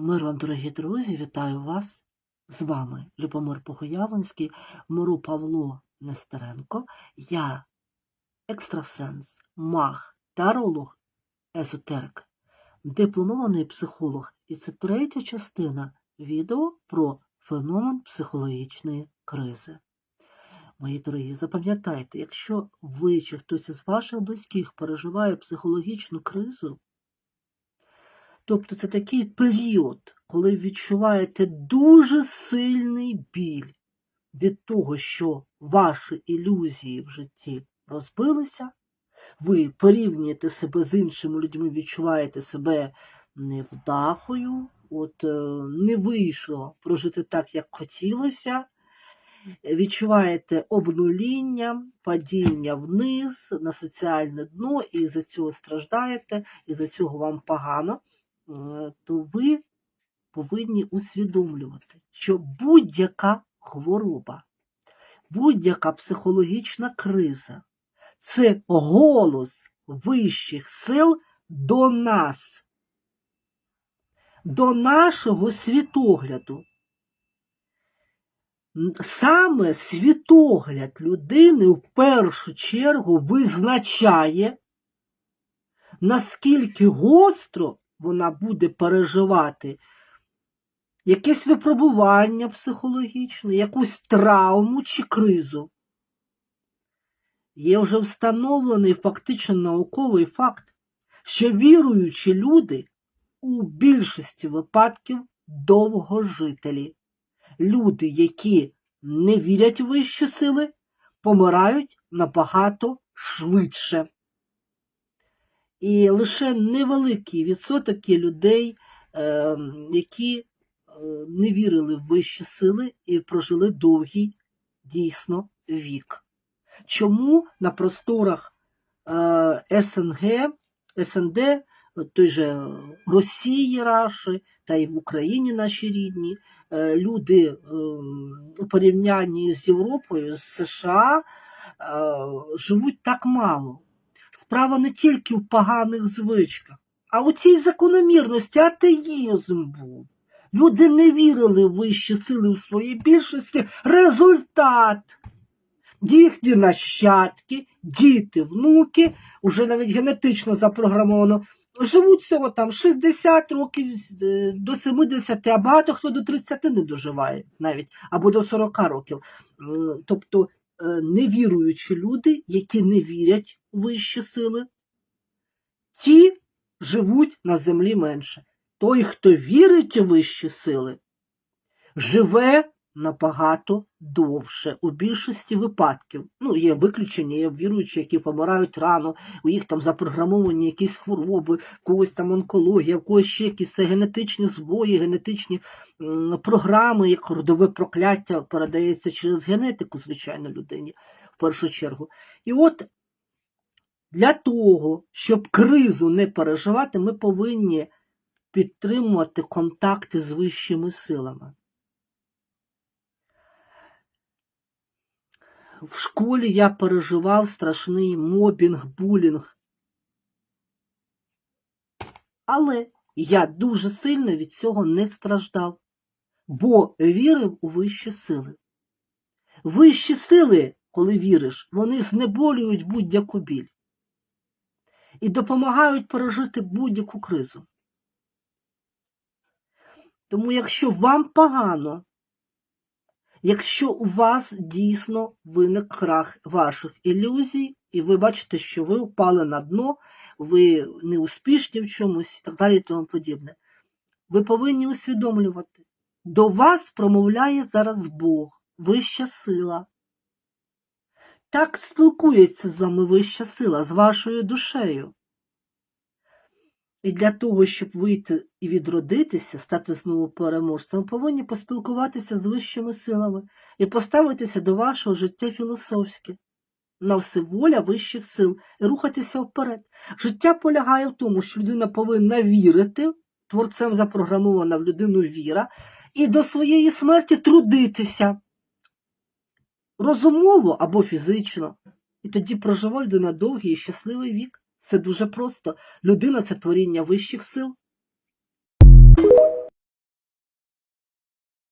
Мир вам, дорогі друзі, вітаю вас. З вами Любомир Погоявинський, Миру Павло Нестеренко. Я екстрасенс, маг, таролог, езотерик, дипломований психолог. І це третя частина відео про феномен психологічної кризи. Мої дорогі, запам'ятайте, якщо ви чи хтось із ваших близьких переживає психологічну кризу, Тобто це такий період, коли відчуваєте дуже сильний біль від того, що ваші ілюзії в житті розбилися, ви порівнюєте себе з іншими людьми, відчуваєте себе невдахою, от е, не вийшло прожити так, як хотілося. Відчуваєте обнуління, падіння вниз на соціальне дно, і за цього страждаєте, і за цього вам погано то ви повинні усвідомлювати, що будь-яка хвороба, будь-яка психологічна криза це голос вищих сил до нас, до нашого світогляду. Саме світогляд людини в першу чергу визначає, наскільки гостро вона буде переживати якесь випробування психологічне, якусь травму чи кризу. Є вже встановлений фактично науковий факт, що віруючі люди у більшості випадків довгожителі. Люди, які не вірять у вищі сили, помирають набагато швидше. І лише невеликий відсоток є людей, е, які е, не вірили в вищі сили і прожили довгий дійсно вік. Чому на просторах е, СНГ, СНД, той же Росії Раші та й в Україні наші рідні, люди у порівнянні з Європою, з США, живуть так мало. Справа не тільки в поганих звичках, а у цій закономірності атеїзм був. Люди не вірили в вищі сили в своїй більшості. Результат. Їхні нащадки, діти, внуки, уже навіть генетично запрограмовано, живуть всього там 60 років е, до 70, а багато хто до 30 не доживає навіть, або до 40 років. Тобто невіруючі люди, які не вірять у вищі сили, ті живуть на землі менше. Той, хто вірить у вищі сили, живе набагато довше у більшості випадків. Ну, є виключення, є віруючі, які помирають рано, у їх там запрограмовані якісь хвороби, когось там онкологія, в когось ще якісь це генетичні збої, генетичні програми, як родове прокляття передається через генетику, звичайно, людині в першу чергу. І от для того, щоб кризу не переживати, ми повинні підтримувати контакти з вищими силами. В школі я переживав страшний мобінг, булінг. Але я дуже сильно від цього не страждав, бо вірив у вищі сили. Вищі сили, коли віриш, вони знеболюють будь-яку біль і допомагають пережити будь-яку кризу. Тому, якщо вам погано, якщо у вас дійсно виник крах ваших ілюзій, і ви бачите, що ви впали на дно, ви неуспішні в чомусь і так далі і тому подібне, ви повинні усвідомлювати, до вас промовляє зараз Бог, вища сила. Так спілкується з вами вища сила, з вашою душею. І для того, щоб вийти і відродитися, стати знову переможцем, повинні поспілкуватися з вищими силами і поставитися до вашого життя філософськи, на все воля вищих сил і рухатися вперед. Життя полягає в тому, що людина повинна вірити, творцем запрограмована в людину віра, і до своєї смерті трудитися розумово або фізично. І тоді проживає людина довгий і щасливий вік. Це дуже просто. Людина це творіння вищих сил.